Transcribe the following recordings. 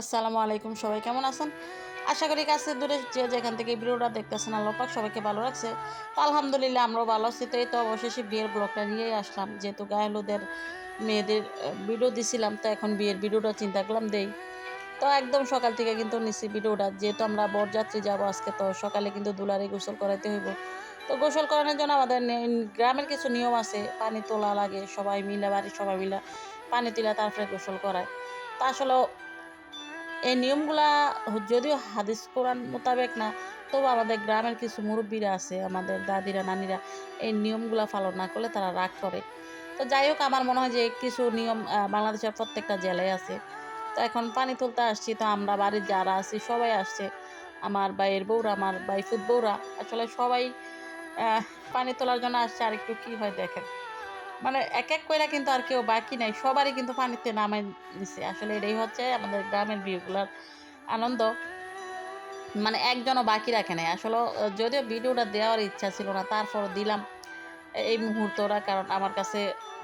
আসসালামু আলাইকুম, সবাই কেমন আছেন? আশা করি কাছে দূরে যে যেখান থেকে ভিডিওটা দেখতেছেন, আল্লাহ পাক সবাইকে ভালো রাখছে। তো আলহামদুলিল্লাহ আমরাও ভালো আছি। তো এই তো অবশেষে বিয়ের ব্লগটা নিয়েই আসলাম। যেহেতু গায়েলুদের মেয়েদের ভিডিও দিছিলাম, তো এখন বিয়ের ভিডিওটা চিন্তা করলাম দেই। তো একদম সকাল থেকে কিন্তু নিচ্ছি ভিডিওটা। যেহেতু আমরা বরযাত্রী যাব আজকে, তো সকালে কিন্তু দুলারে গোসল করাইতে হইব। তো গোসল করানোর জন্য আমাদের গ্রামের কিছু নিয়ম আছে। পানি তোলা লাগে, সবাই মিলে, বাড়ির সবাই মিলে পানি তুলে তারপরে গোসল করায়। তা আসলে এই নিয়মগুলা যদিও হাদিস কোরআন মোতাবেক না, তবু আমাদের গ্রামের কিছু মুরব্বীরা আছে, আমাদের দাদিরা, নানিরা এই নিয়মগুলা পালন না করলে তারা রাগ করে। তো যাই হোক, আমার মনে হয় যে কিছু নিয়ম বাংলাদেশের প্রত্যেকটা জেলায় আছে। তো এখন পানি তুলতে আসছি, তো আমরা বাড়ির যারা আছি সবাই আসছে। আমার বাইয়ের বউরা, আমার বাইফুত বউরা, আসলে সবাই পানি তোলার জন্য আসছে, আর একটু কী হয় দেখেন। মানে এক এক কইরা কিন্তু আর কেউ বাকি নাই। সবারই কিন্তু পানিতে নামাই দিছে আসলে এটাই হচ্ছে আমাদের গ্রামের বিয়েগুলোর আনন্দ। মানে একজনও বাকি রাখে নাই। আসলে যদিও ভিডিওটা দেওয়ার ইচ্ছা ছিল না, তারপরও দিলাম। এই মুহূর্তটা, কারণ আমার কাছে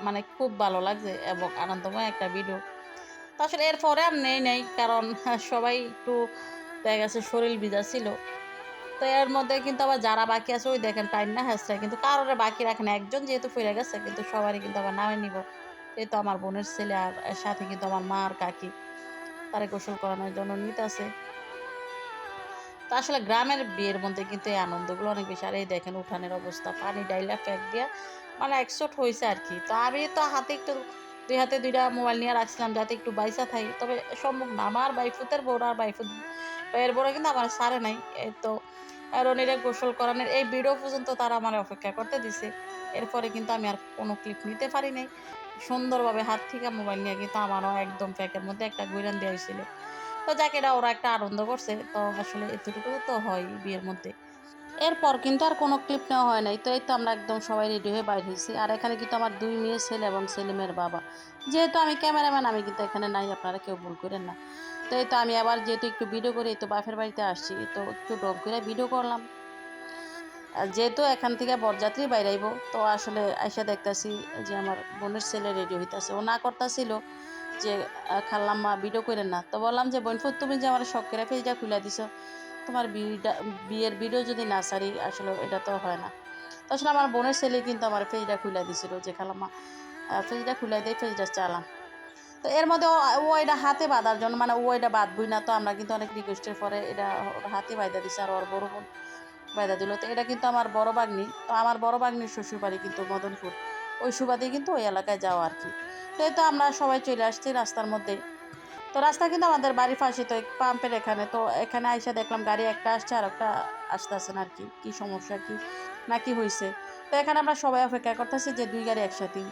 মানে খুব ভালো লাগছে এবং আনন্দময় একটা ভিডিও। তো আসলে এরপরে আর নেই নেই, কারণ সবাই একটু দেখা গেছে শরীর ভিজা ছিল। তো এর মধ্যে কিন্তু আবার যারা বাকি আছে, ওই দেখেন টাইম না হ্যাঁ কিন্তু কারোর বাকি রাখে না একজন যেহেতু ফিরে গেছে, কিন্তু সবারই কিন্তু আবার নামে নিব। এই তো আমার বোনের ছেলে আর সাথে কিন্তু আমার মা আর কাকি, তারা গোসল করানোর জন্য নিতে আছে তো আসলে গ্রামের বিয়ের মধ্যে কিন্তু এই আনন্দগুলো অনেক বেশি, আর এই দেখেন উঠানের অবস্থা, পানি ডাইলা ফ্যাক দিয়া মানে একশোট হয়েছে আর কি। তো আমি তো হাতে একটু, দুই হাতে দুইটা মোবাইল নিয়ে রাখছিলাম যাতে একটু বাইসা থাকি তবে সম্ভব না, আমার বাইফুতের বউরা আর বাইফুত এর বড় কিন্তু আমার সারে নাই। এই তো রনিরে গোসল করানোর এই ভিডিও পর্যন্ত তারা আমার অপেক্ষা করতে দিছে। এরপরে কিন্তু আমি আর কোনো ক্লিপ নিতে পারি নাই। সুন্দরভাবে হাত থেকে মোবাইল নিয়ে কিন্তু আমারও একদম প্যাকের মধ্যে একটা গুইরান দেওয়া হয়েছিল। তো যাকে, এটা ওরা একটা আনন্দ করছে। তো আসলে এতটুকু তো হয় বিয়ের মধ্যে। এরপর কিন্তু আর কোনো ক্লিপ নেওয়া হয় নাই। তো এই তো আমরা একদম সবাই রেডি হয়ে বাইর হয়েছি। আর এখানে কিন্তু আমার দুই মেয়ে ছেলে এবং ছেলে মেয়ের বাবা। যেহেতু আমি ক্যামেরাম্যান আমি কিন্তু এখানে নাই। আপনারা কেউ ভুল করেন না। তো এই তো আমি আবার যেহেতু একটু ভিডিও করি, তো বাপের বাড়িতে আসছি, তো একটু ডগ করে ভিডিও করলাম। আর যেহেতু এখান থেকে বরযাত্রী বাইরাইব, তো আসলে আইসা দেখতাছি যে আমার বোনের ছেলে রেডি হইতাছে। ও না করতাছিল যে খাল্লাম মা ভিডিও করেন না। তো বললাম যে বোনফুর তুমি যে আমার শখের পেজটা খুলে দিছ, তোমার বিয়েটা, বিয়ের ভিডিও যদি না সারি, আসলে এটা তো হয় না। তো আসলে আমার বোনের ছেলে কিন্তু আমার পেজটা খুলে দিছিল যে খালাম্মা পেজটা খুলে দিয়ে পেজটা চালাম। তো এর মধ্যে ও এটা হাতে বাঁধার জন্য মানে ও এটা বাঁধবই না, তো আমরা কিন্তু অনেক রিকোয়েস্টের পরে এটা হাতে বাঁধা দিছে আর ওর বড় বোন বাঁধা দিল। তো এটা কিন্তু আমার বড় বাগনি তো আমার বড় বাগনির শ্বশুর বাড়ি কিন্তু মদনপুর। ওই সুবাদে কিন্তু ওই এলাকায় যাওয়া আর কি। তো এই তো আমরা সবাই চলে আসছি রাস্তার মধ্যে। তো রাস্তা কিন্তু আমাদের বাড়ির পাশে, তো পাম্পের এখানে, তো এখানে আইসা দেখলাম গাড়ি একটা আসছে আর একটা আসতেছে না আর কি। কী সমস্যা, কি না কি হয়েছে তো এখানে আমরা সবাই অপেক্ষা করতেছি যে দুই গাড়ি একসাথেই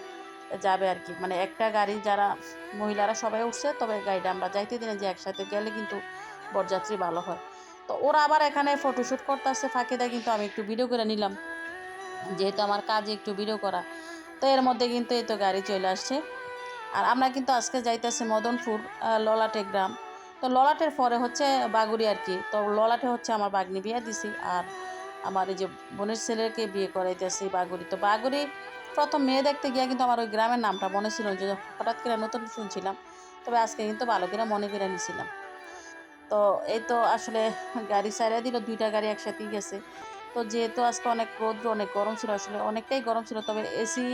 যাবে আর কি। মানে একটা গাড়ি যারা মহিলারা সবাই উঠছে, তবে গাড়িটা আমরা যাইতে দিনে যে একসাথে গেলে কিন্তু বরযাত্রী ভালো হয়। তো ওরা আবার এখানে ফটোশ্যুট করতেছে ফাঁকে দেয়, কিন্তু আমি একটু ভিডিও করে নিলাম। যেহেতু আমার কাজে একটু ভিডিও করা, তো এর মধ্যে কিন্তু এই তো গাড়ি চলে আসছে। আর আমরা কিন্তু আজকে যাইতেছি মদনপুর ললাটে গ্রাম। তো ললাটের পরে হচ্ছে বাগুড়ি আর কি। তো ললাটে হচ্ছে আমার বাগনি বিয়ে দিছি, আর আমার এই যে বোনের ছেলেকে বিয়ে করাইতেছি বাগুড়ি। তো বাগুড়ি প্রথম মেয়ে দেখতে গিয়ে কিন্তু আমার ওই গ্রামের নামটা মনে ছিল যে হঠাৎ করে নতুন শুনছিলাম তবে আজকে কিন্তু ভালো করে মনে করে নিছিলাম। তো এই তো আসলে গাড়ি সাইরা দিল, দুইটা গাড়ি একসাথেই গেছে। তো যেহেতু আজকে অনেক রৌদ্র, অনেক গরম ছিল, আসলে অনেকটাই গরম ছিল, তবে এসি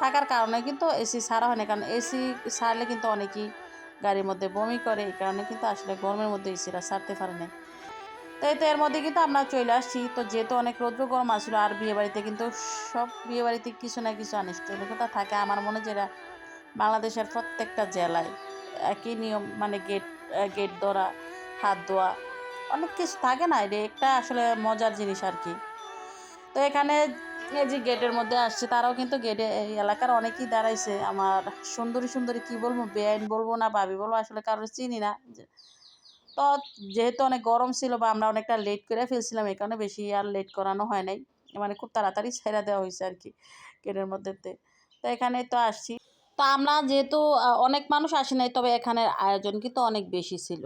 থাকার কারণে কিন্তু এসি ছাড়া হয় না, কারণ এসি সারলে কিন্তু অনেকেই গাড়ির মধ্যে বমি করে, এই কারণে কিন্তু আসলে গরমের মধ্যে এসিরা সারতে পারে না তো এই তো এর মধ্যে কিন্তু আমরা চলে আসছি। তো যেহেতু অনেক রৌদ্র গরম আসলো, আর বিয়ে বাড়িতে কিন্তু সব বিয়ে বাড়িতে কিছু না কিছু আনুষ্ঠানিকতা থাকে। আমার মনে যেটা বাংলাদেশের প্রত্যেকটা জেলায় একই নিয়ম মানে গেট গেট ধরা, হাত ধোয়া, অনেক কিছু থাকে না। এটা একটা আসলে মজার জিনিস আর কি। তো এখানে যে গেটের মধ্যে আসছে, তারাও কিন্তু গেটে এই এলাকার অনেকেই দাঁড়াইছে। আমার সুন্দরী সুন্দরী কি বলব, বেআইন বলব না, ভাবি বলব, আসলে কারোর চিনি না। তো যেহেতু অনেক গরম ছিল বা আমরা অনেকটা লেট করে ফেলছিলাম, এই কারণে বেশি আর লেট করানো হয় নাই। মানে খুব তাড়াতাড়ি ছেড়ে দেওয়া হয়েছে আর কি গেটের মধ্যে তো। এখানে তো আসছি। তো আমরা যেহেতু অনেক মানুষ আসে নাই, তবে এখানের আয়োজন কিন্তু অনেক বেশি ছিল।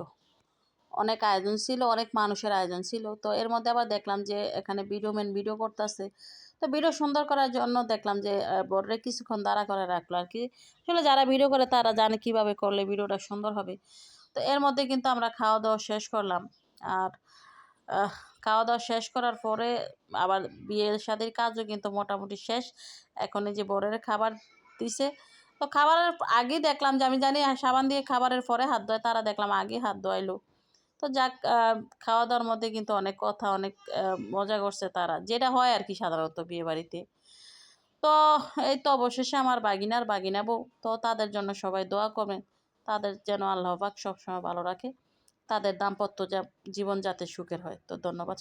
অনেক আয়োজন ছিল, অনেক মানুষের আয়োজন ছিল। তো এর মধ্যে আবার দেখলাম যে এখানে ভিডিও ম্যান ভিডিও করতেছে। তো ভিডিও সুন্দর করার জন্য দেখলাম যে বড়রে কিছুক্ষণ দাঁড়া করে রাখল আর কি। আসলে যারা ভিডিও করে তারা জানে কীভাবে করলে ভিডিওটা সুন্দর হবে। তো এর মধ্যে কিন্তু আমরা খাওয়া দাওয়া শেষ করলাম। আর খাওয়া দাওয়া শেষ করার পরে আবার বিয়ের শাদির কাজও কিন্তু মোটামুটি শেষ। এখন এই যে বরের খাবার দিছে। তো খাবারের আগেই দেখলাম যে, আমি জানি সাবান দিয়ে খাবারের পরে হাত ধোয়, তারা দেখলাম আগে হাত ধোয়াইলো। তো যাক খাওয়া দাওয়ার মধ্যে কিন্তু অনেক কথা, অনেক মজা করছে তারা। যেটা হয় আর কি সাধারণত বিয়ে বাড়িতে তো এই তো অবশেষে আমার বাগিনার বাগিনা বউ। তো তাদের জন্য সবাই দোয়া করবেন। তাদের যেন আল্লাহ পাক সবসময় ভালো রাখে। তাদের দাম্পত্য জীবন যাতে সুখের হয়। তো ধন্যবাদ।